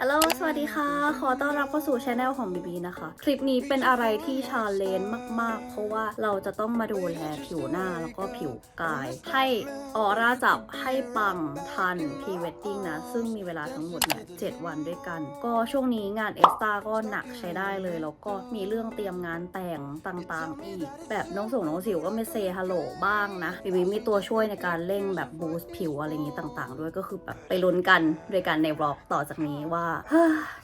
ฮัลโหล สวัสดีค่ะ ขอต้อนรับเข้าสู่ช anel ของบีบีนะคะ คลิปนี้เป็นอะไรที่ชาเลนจ์มาก ๆ เพราะว่าเราจะต้องมาดูแลผิวหน้าแล้วก็ผิวกาย ให้ออร่าจับให้ปังทันพรีเวดดิ้งนะ ซึ่งมีเวลาทั้งหมดเนี่ย7วันด้วยกัน ก็ช่วงนี้งานเอสตาก็หนักใช้ได้เลย แล้วก็มีเรื่องเตรียมงานแต่งต่างๆ อีก แบบน้องส่งน้องสิวก็ไม่เซฮัลโหลบ้างนะบีบีมีตัวช่วยในการเร่งแบบบูสต์ผิวอะไรอย่างนี้ต่าง ๆ ด้วยก็คือแบบไปลุ้นกันด้วยกันในบล็อกต่อจากนี้ว่า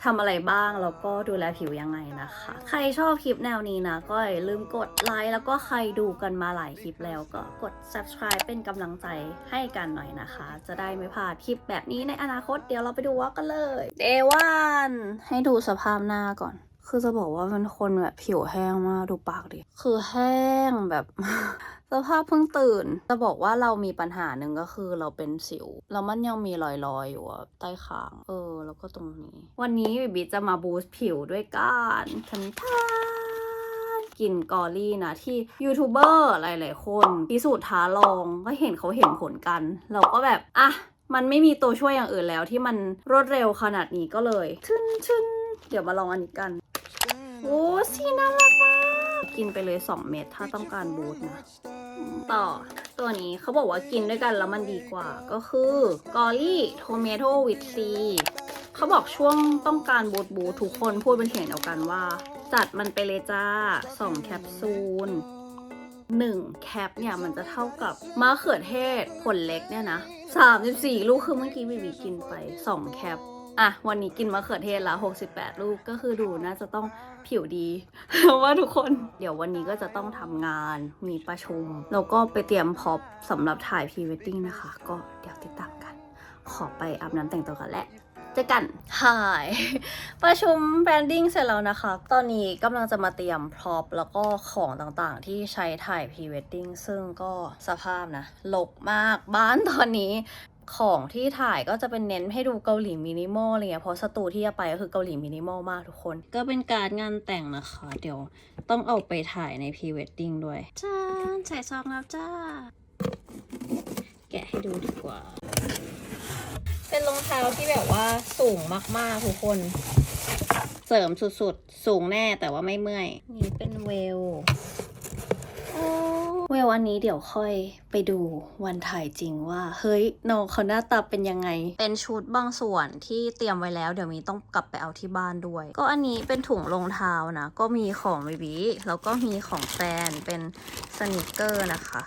ทำอะไรบ้างแล้วก็ดูแลผิวยังไงนะคะ ใครชอบคลิปแนวนี้นะ ก็อย่าลืมกดไลค์แล้วก็ใครดูกันมาหลายคลิปแล้วก็กด subscribe เป็นกำลังใจให้กันหน่อยนะคะ จะได้ไม่พลาดคลิปแบบนี้ในอนาคตเดี๋ยวเราไปดูว่ากันเลยเดวันให้ดูสภาพหน้าก่อน คือจะบอกว่าเป็นคนแบบผิวแห้งมากดูปากดิ คือแห้งแบบ สภาพเพิ่งตื่น จะบอกว่าเรามีปัญหาหนึ่งก็คือเราเป็นสิว แล้วมันยังมีรอยๆอยู่อะใต้คาง เออ แล้วก็ตรงนี้ วันนี้บิบิจะมาบูสต์ผิวด้วยการทันทานกินกอรี่นะ ที่ยูทูบเบอร์หลายๆคนพิสูจน์ท้าลองก็เห็นเขาเห็นผลกัน เราก็แบบ อะ มันไม่มีตัวช่วยอย่างอื่นแล้วที่มันรวดเร็วขนาดนี้ก็เลยชึ้นชึ้นเดี๋ยวมาลองอันนี้กัน โอ้สีน่ารักมากกินไปเลย 2 เม็ดถ้าต้องการบูสต์นะ ต่อตัวนี้เขาบอกว่ากินด้วยกันแล้วมันดีกว่า ก็คือกอรี่โทเมโตวิตซีเขาบอกช่วงต้องการบูสต์บูสต์ทุกคนพูดเป็นเสียงเดียวกันว่า จัดมันไปเลยจ้า 2 แคปซูล1แคปเนี่ยมันจะเท่ากับมะเขือเทศผลเล็กเนี่ยนะ 34 ลูกคือเมื่อกี้บีบีกินไป 2 แคป อะวันนี้กินมะเขือเทศละ 68 ลูกก็คือดูน่าจะต้องผิวดีเพราะว่าทุกคนเดี๋ยววันนี้ก็จะต้องทำงานมีประชุม แล้วก็ไปเตรียมพร็อพสำหรับถ่ายพรีเวดดิ้งนะคะ ก็เดี๋ยวติดตามกัน ขอไปอาบน้ำแต่งตัวกันแหละเจอกันหาย ประชุมแบรนดิ้งเสร็จแล้วนะคะ ตอนนี้กำลังจะมาเตรียมพร็อพแล้วก็ของต่างๆ ที่ใช้ถ่ายพรีเวดดิ้งซึ่งก็สภาพนะลกมากบ้านตอนนี้ ของที่ถ่ายก็จะเป็นเน้นให้ดูเกาหลีมินิมอลอะไรเงี้ยเพราะสตูที่จะไปก็คือเกาหลีมินิมอลมากทุกคน ก็เป็นการงานแต่งนะคะ เดี๋ยวต้องเอาไปถ่ายในพรีเวดดิ้งด้วยจ้าใส่ซองแล้วจ้า แกะให้ดูดีกว่า เป็นรองเท้าที่แบบว่าสูงมากๆทุกคน เสริมสุดๆ สูงแน่แต่ว่าไม่เมื่อย นี่เป็นเวล เวลอันนี้เดี๋ยวค่อยไปดูวันถ่ายจริงว่า เฮ้ยน้องเขาหน้าตาเป็นยังไง เป็นชุดบางส่วนที่เตรียมไว้แล้ว เดี๋ยวมีต้องกลับไปเอาที่บ้านด้วย ก็อันนี้เป็นถุงรองเท้านะ ก็มีของเบบีแล้วก็มีของแฟนเป็นสนิเกอร์นะคะ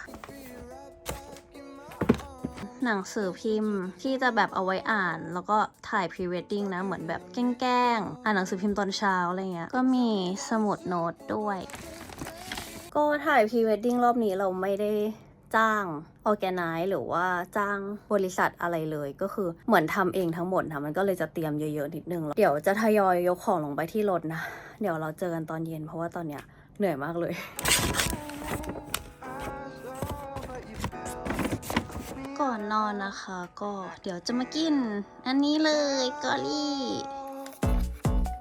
หนังสือพิมพ์ที่จะแบบเอาไว้อ่าน แล้วก็ถ่ายพรีเวดดิ้งนะ เหมือนแบบแกล้งๆอ่านหนังสือพิมพ์ตอนเช้าอะไรเงี้ยก็มีสมุดโน้ตด้วย ก็ถ่ายพรีเวดดิ้งรอบนี้เราไม่ได้จ้างออแกไนหรือว่าจ้างบริษัทอะไรเลย ก็คือเหมือนทำเองทั้งหมดค่ะมันก็เลยจะเตรียมเยอะๆนิดนึง เดี๋ยวจะทยอยยกของลงไปที่รถนะ เดี๋ยวเราเจอกันตอนเย็นเพราะว่าตอนเนี้ยเหนื่อยมากเลยก่อนนอนนะคะ ก็เดี๋ยวจะมากิน อันนี้เลยกอรี่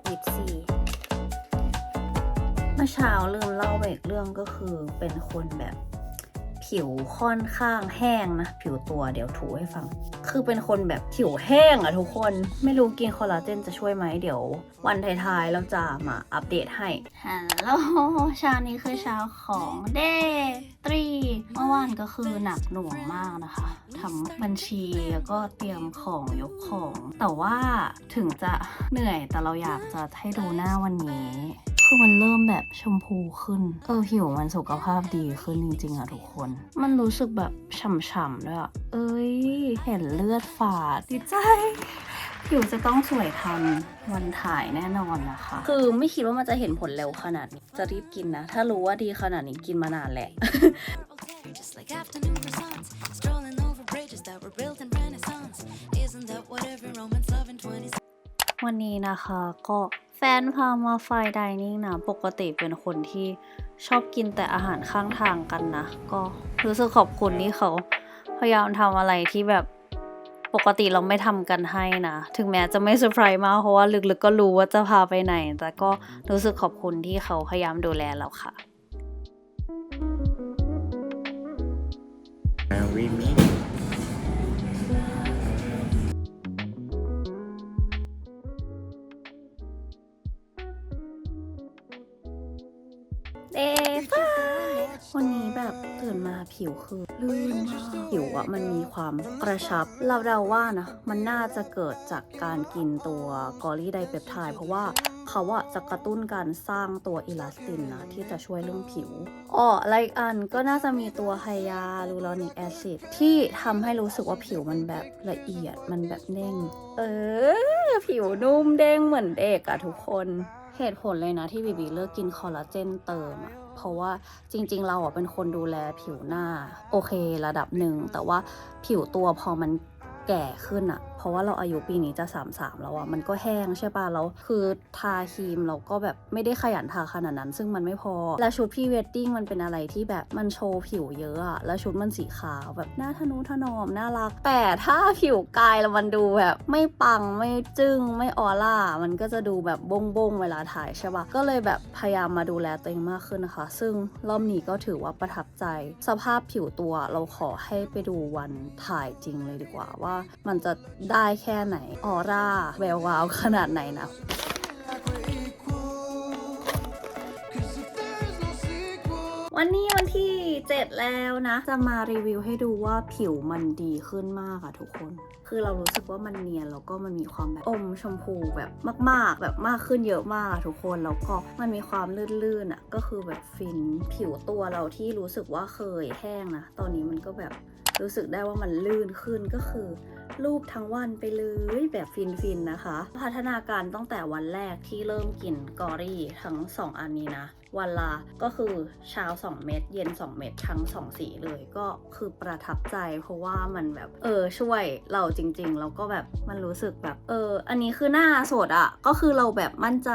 วิตซีเมื่ อเช้าลืมเล่าไปอีกเรื่องก็คือเป็นคนแบบผิวค่อนข้างแห้งนะ ผิวตัวเดี๋ยวถูให้ฟัง คือเป็นคนแบบผิวแห้งอะทุกคนไม่รู้กินคอลลาเจนจะช่วยไหมเดี๋ยว วันท้ายๆเราจะมาอัปเดตให้ฮัลโหลเช้านี้คือเช้าของเดตรีเมื่อวานก็คือหนักหน่วงมากนะคะทำบัญชีแล้วก็เตรียมของยกของ แต่ว่าถึงจะเหนื่อยแต่เราอยากจะให้ดูหน้าวันนี้ คือมันเริ่มแบบชมพูขึ้น เออผิวมันสุขภาพดีขึ้นจริงๆอะทุกคน มันรู้สึกแบบฉ่ำๆด้วยอะเอ้ย เห็นเลือดฝาดดีใจผิวจะต้องสวยทันวันถ่ายแน่นอนนะคะ คือไม่คิดว่ามันจะเห็นผลเร็วขนาดนี้ จะรีบกินนะ ถ้ารู้ว่าดีขนาดนี้กินมานานแหละ Okay, just like afternoon croissants, strolling over bridges that were built in Renaissance. Isn't that what every Roman's loving 20s? วันนี้นะคะก็ แฟนพามาไฟดิเนิ่งนะปกติเป็นคนที่ชอบกินแต่อาหารข้างทางกันนะ ก็รู้สึกขอบคุณที่เขาพยายามทำอะไรที่แบบปกติเราไม่ทำกันให้นะ ถึงแม้จะไม่เซอร์ไพรส์มากเพราะว่าลึกๆก็รู้ว่าจะพาไปไหน แต่ก็รู้สึกขอบคุณที่เขาพยายามดูแลเราค่ะ Marry me. วันนี้แบบตื่นมาผิวคือลื่นมากผิวอะมันมีความกระชับ เราเดาว่านะมันน่าจะเกิดจากการกินตัวกอลีไดเปปไทด์เพราะว่าเขาอะจะกระตุ้นการสร้างตัวอิลาสตินนะ ที่จะช่วยเรื่องผิวอ๋ออะไรอันก็น่าจะมีตัวไฮยาลูรอนิกแอซิดที่ทำให้รู้สึกว่าผิวมันแบบละเอียดมันแบบเด้ง เออ ผิวนุ่มเด้งเหมือนเด็กอะทุกคน เหตุผลเลยนะที่บีบีเลิกกินคอลลาเจนเติมอะ เพราะว่าจริง ๆ เราอะเป็นคนดูแลผิวหน้า โอเคระดับหนึ่ง แต่ว่าผิวตัวพอมันแก่ขึ้นอะ ราะว่าเราอายุปีนี้จะ 33 แล้วอะมันก็แห้งใช่ป่ะแล้วคือทาครีมเราก็แบบไม่ได้ขยันทาขนาดนั้น ซึ่งมันไม่พอ และชุดพรี่เวดดิ้งมันเป็นอะไรที่แบบมันโชว์ผิวเยอะอะแล้วชุดมันสีขาวแบบหน้าทะนุถนอมน่ารัก แต่ถ้าผิวกายแล้วมันดูแบบไม่ปังไม่จึ้งไม่ออร่า มันก็จะดูแบบบงบงๆเวลาถ่ายใช่ปะก็เลยแบบพยายามมาดูแลตัวเองมากขึ้นนะคะ ซึ่งรอบนี้ก็ถือว่าประทับใจ สภาพผิวตัวเราขอให้ไปดูวันถ่ายจริงเลยดีกว่าว่ามันจะได้แค่ไหน ออร่าแวววาวขนาดไหนนะวันนี้วันที่ 7 แล้วนะ จะมารีวิวให้ดูว่าผิวมันดีขึ้นมากอะทุกคน คือเรารู้สึกว่ามันเนียนแล้วก็มันมีความแบบอมชมพูแบบมาก ๆ แบบมากขึ้นเยอะมากอะทุกคนแล้วก็มันมีความลื่นๆอะก็คือแบบฟินผิวตัวเราที่รู้สึกว่าเคยแห้งนะตอนนี้มันก็แบบ รู้สึกได้ว่ามันลื่นขึ้นก็คือ รูปทั้งวันไปเลยแบบฟินๆนะคะ พัฒนาการตั้งแต่วันแรกที่เริ่มกินกอรี่ทั้ง 2 อันนี้นะ วันละก็คือเช้า 2 เม็ดเย็น 2 เม็ดทั้ง 2 สีเลยก็คือประทับใจ เพราะว่ามันแบบเออช่วยเราจริงๆ แล้วก็แบบมันรู้สึกแบบเอออันนี้คือหน้าสดอะ่ะก็คือเราแบบมั่นใจ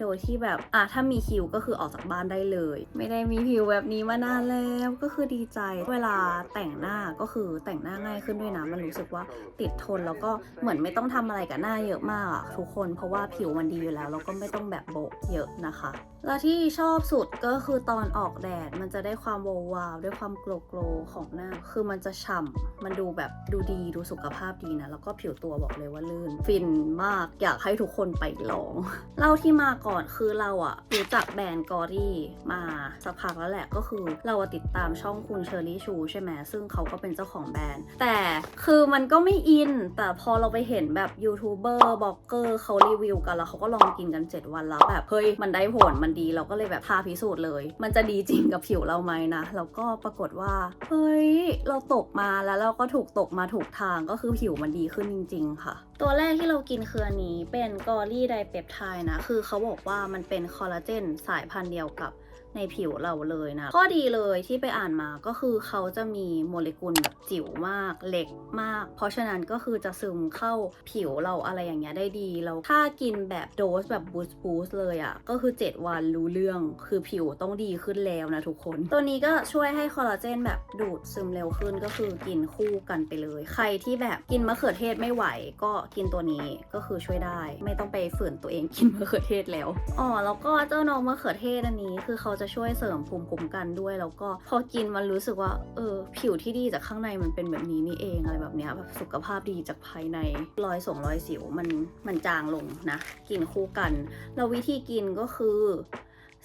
โดยที่แบบอะถ้ามีคิวก็คือออกจากบ้านได้เลย ไม่ได้มีผิวแบบนี้มานานแล้วก็คือดีใจ เวลาแต่งหน้าก็คือแต่งหน้าง่ายขึ้นด้วยนะมันรู้สึกว่าติดทนแล้วก็เหมือนไม่ต้องทำอะไรกับหน้าเยอะมากอะทุกคนเพราะว่าผิวมันดีอยู่แล้ว แล้วก็ไม่ต้องแบบโบกเยอะนะคะ แล้วที่ชอบสุดก็คือตอนออกแดดมันจะได้ความวาวาวด้วยความโกลโกลของหน้า คือมันจะฉ่ำมันดูแบบดูดีดูสุขภาพดีนะ แล้วก็ผิวตัวบอกเลยว่าลื่น ฟินมากอยากให้ทุกคนไปลอง เล่าที่มาก่อนคือเราอะรู้จักแบรนด์กอรี่มาสักพักแล้วแหละก็คือเราติดตามช่องคุณเชอรี่ชูใช่ไหมซึ่งเขาก็เป็นเจ้าของแบรนด์ แต่คือมันก็ไม่อิน แต่พอเราไปเห็นแบบยูทูบเบอร์บล็อกเกอร์เขารีวิวกันแล้วเขาก็ลองกินกัน 7 วันแล้วแบบเฮ้ยมันได้ผลมันดีเราก็เลยแบบทาพิสูจน์เลย มันจะดีจริงกับผิวเราไหมนะ แล้วก็ปรากฏว่า เฮ้ย เราตกมาแล้วเราก็ถูกตกมาถูกทางก็คือผิวมันดีขึ้นจริง ๆ ค่ะ ตัวแรกที่เรากินคืออันนี้เป็นกอรี่ไดเปปไทด์นะ คือเขาบอกว่ามันเป็นคอลลาเจนสายพันธุ์เดียวกับ ในผิวเราเลยนะ ข้อดีเลยที่ไปอ่านมาก็คือเขาจะมีโมเลกุลแบบจิ๋วมากเล็กมาก เพราะฉะนั้นก็คือจะซึมเข้าผิวเราอะไรอย่างเงี้ยได้ดีแล้วถ้ากินแบบโดสแบบบูสต์บูสต์เลยอะ่ะ ก็คือ 7 วันรู้เรื่องคือผิวต้องดีขึ้นแล้วนะทุกคน ตัวนี้ก็ช่วยให้คอลลาเจนแบบดูดซึมเร็วขึ้นก็คือกินคู่กันไปเลย ใครที่แบบกินมะเขือเทศไม่ไหว ก็กินตัวนี้ก็คือช่วยได้ ไม่ต้องไปฝืนตัวเองกินมะเขือเทศแล้วอ๋อแล้วก็เจ้าน้องมะเขือเทศอันนี้คือเขาจะจะช่วยเสริมภูมิคุ้มกันด้วย แล้วก็พอกินมันรู้สึกว่า เออ ผิวที่ดีจากข้างในมันเป็นแบบนี้นี่เองอะไรแบบเนี้ยแบบสุขภาพดีจากภายในรอยส่งรอยสิวมันมันจางลงนะ กินคู่กัน แล้ววิธีกินก็คือ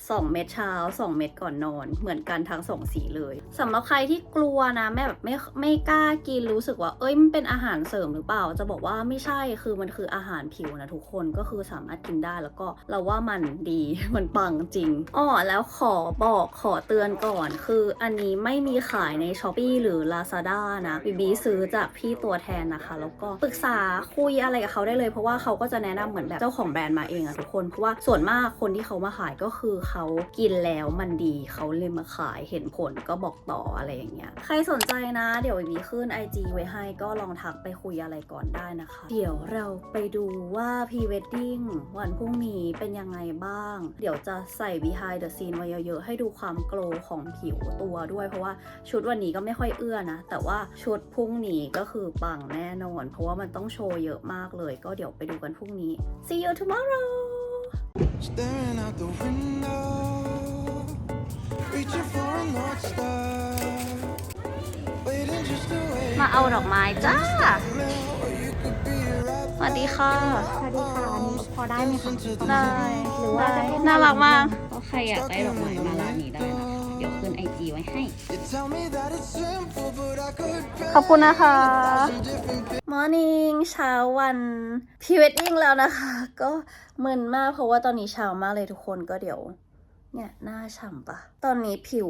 2 เม็ดเช้า 2 เม็ดก่อนนอน เหมือนกันทั้งสองสีเลยสำหรับใครที่กลัวนะแม่แบบไม่ไม่กล้ากินรู้สึกว่า เอ้ยมันเป็นอาหารเสริมหรือเปล่า จะบอกว่าไม่ใช่คือมันคืออาหารผิวนะทุกคนก็คือสามารถกินได้แล้วก็เราว่ามันดีมันปังจริงอ้อแล้วขอบอกขอเตือนก่อน คืออันนี้ไม่มีขายใน s h อ p e e หรือ Lazada นะบีบีซื้อจากพี่ตัวแทนนะคะ แล้วก็ปรึกษาคุยอะไรกับเขาได้เลย เพราะว่าเขาก็จะแนะนำเหมือนแบบเจ้าของแบรนด์มาเองอะทุกคนเพราะว่าส่วนมากคนที่เขามาขายก็คือเขากินแล้วมันดีเขาเลยมาขายเห็นผลก็บอกต่ออะไรอย่างเงี้ยใครสนใจนะ เดี๋ยวบีขึ้น IG ไว้ให้ก็ลองทักไปคุยอะไรก่อนได้นะคะ เดี๋ยวเราไปดูว่าพรีเวดดิ้งวันพรุ่งนี้เป็นยังไงบ้าง เดี๋ยวจะใส่ behind the scene ไว้เยอะๆ ให้ดูความโกลของผิวตัวด้วย เพราะว่าชุดวันนี้ก็ไม่ค่อยเอื้อนะ แต่ว่าชุดพรุ่งนี้ก็คือปังแน่นอน เพราะว่ามันต้องโชว์เยอะมากเลย ก็เดี๋ยวไปดูกันพรุ่งนี้ see you tomorrow Staring out the window, reaching for a north star, waiting just to wait. มาเอาดอกไม้จ้า Or you could be right วันวัสดีค่ะ สวัสดีค่ะอันนี้พอได้ไหมคะได้ หรือว่าจะให้น่ารักมาก ก็ใครอยากได้ดอกไม้มาร้านนี้ได้นะ จีไว้ให้ You tell me that it's simple, but I could ขอบคุณนะคะมอร์นิ่งเช้าวันพีเวดดิ้งแล้วนะคะ ก็มึนมากเพราะว่าตอนนี้เช้ามากเลยทุกคนก็เดี๋ยวเนี่ยหน้าฉ่ำปะตอนนี้ผิว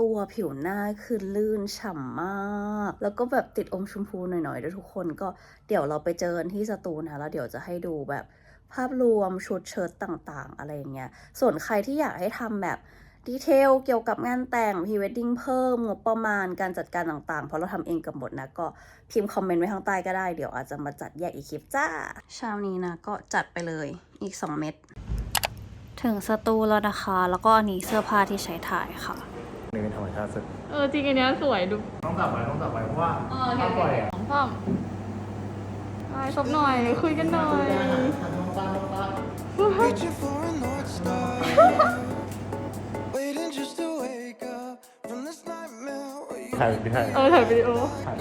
ตัวผิวหน้าคือลื่นฉ่ำมาก แล้วก็แบบติดอมชมพูหน่อยๆด้วยทุกคนก็เดี๋ยวเราไปเจอกันที่สตูนะแล้วเดี๋ยวจะให้ดูแบบภาพรวมชุดเชิ้ตต่างๆ อะไรอย่างเงี้ย ส่วนใครที่อยากให้ทำแบบ ดีเทลเกี่ยวกับงานแต่งพรีเวดดิ้งเพิ่มงบประมาณการจัดการต่างๆ เพราะเราทำเองกับหมดนะ ก็พิมพ์คอมเมนต์ไว้ข้างใต้ก็ได้ เดี๋ยวอาจจะมาจัดแยกอีกคลิปจ้า เช้านี้นะ ก็จัดไปเลยอีก 2 เม็ดถึงสตูแล้วนะคะ แล้วก็อันนี้เสื้อผ้าที่ใช้ถ่ายค่ะนี่เป็นธรรมชาติสุดเออจริงอันเนี้ยสวยดูต้องตัดไว้ต้องตัดไว้เพราะว่าถ้าปล่อยอะพ่อมไปซบหน่อยคุยกันหน่อย ถ่ายไม่ถ่ายเออถ่ายวิดีโอถ่าย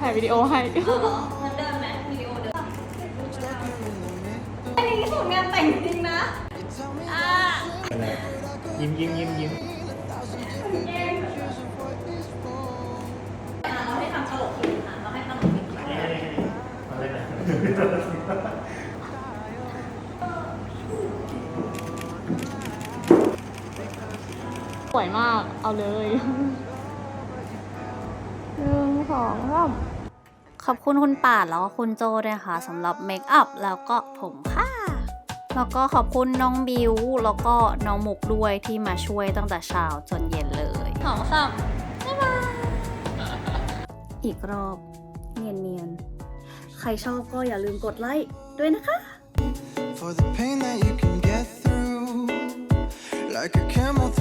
ถ่ายวิดีโอให้อะไรยิ้มยิ้มยิ้มยิ้มสวยมาก เอาเลยหนึ่งส องสามขอบคุณคุณป่านแล้วก็คุณโจด้วยค่ะสำหรับเมคอัพแล้วก็ผมค่ะแล้วก็ขอบคุณน้องบิวแล้วก็น้องมุกด้วยที่มาช่วยตั้งแต่เช้าจนเย็นเลยสองสามบ๊ายบายอีกรอบเนียนๆใครชอบก็อย่าลืมกดไลค์ด้วยนะคะ for the pain that you can get through. Like a chemical